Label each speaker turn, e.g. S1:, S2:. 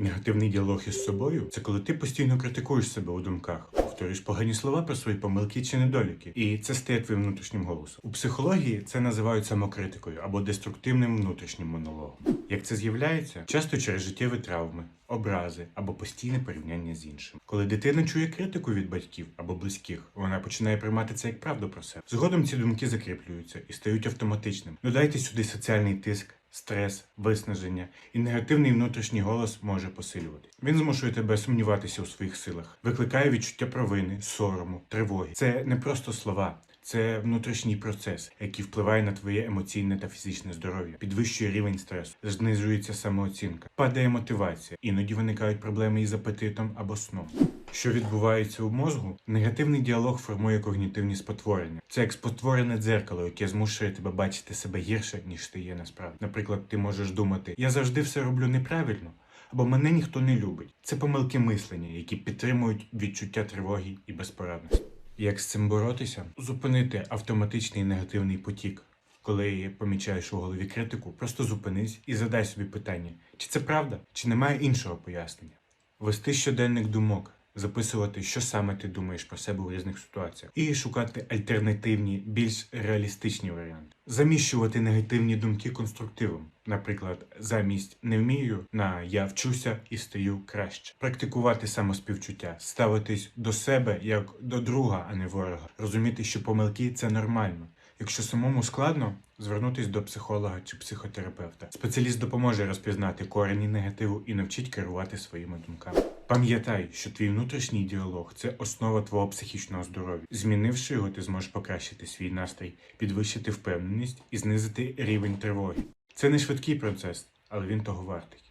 S1: Негативний діалог із собою це коли ти постійно критикуєш себе у думках, повторюєш погані слова про свої помилки чи недоліки, і це стає твоїм внутрішнім голосом. У психології це називають самокритикою або деструктивним внутрішнім монологом. Як це з'являється? Часто через життєві травми, образи або постійне порівняння з іншим. Коли дитина чує критику від батьків або близьких, вона починає приймати це як правду про себе. Згодом ці думки закріплюються і стають автоматичним. Додайте сюди соціальний тиск. Стрес, виснаження і негативний внутрішній голос може посилювати. Він змушує тебе сумніватися у своїх силах, викликає відчуття провини, сорому, тривоги. Це не просто слова, це внутрішній процес, який впливає на твоє емоційне та фізичне здоров'я, підвищує рівень стресу, знижується самооцінка, падає мотивація, іноді виникають проблеми із апетитом або сном. Що відбувається у мозку? Негативний діалог формує когнітивні спотворення. Це як спотворене дзеркало, яке змушує тебе бачити себе гірше, ніж ти є насправді. Наприклад, ти можеш думати, я завжди все роблю неправильно. Або мене ніхто не любить. Це помилки мислення, які підтримують відчуття тривоги і безпорадності. Як з цим боротися? Зупинити автоматичний негативний потік. Коли помічаєш у голові критику, просто зупинись і задай собі питання: чи це правда, чи немає іншого пояснення? Вести щоденник думок, записувати, що саме ти думаєш про себе у різних ситуаціях, і шукати альтернативні, більш реалістичні варіанти. Заміщувати негативні думки конструктивом. Наприклад, замість не вмію на я вчуся і стаю краще. Практикувати самоспівчуття, ставитись до себе як до друга, а не ворога. Розуміти, що помилки це нормально. Якщо самому складно, звернутись до психолога чи психотерапевта. Спеціаліст допоможе розпізнати корені негативу і навчить керувати своїми думками. Пам'ятай, що твій внутрішній діалог це основа твого психічного здоров'я. Змінивши його, ти зможеш покращити свій настрій, підвищити впевненість і знизити рівень тривоги. Це не швидкий процес, але він того вартий.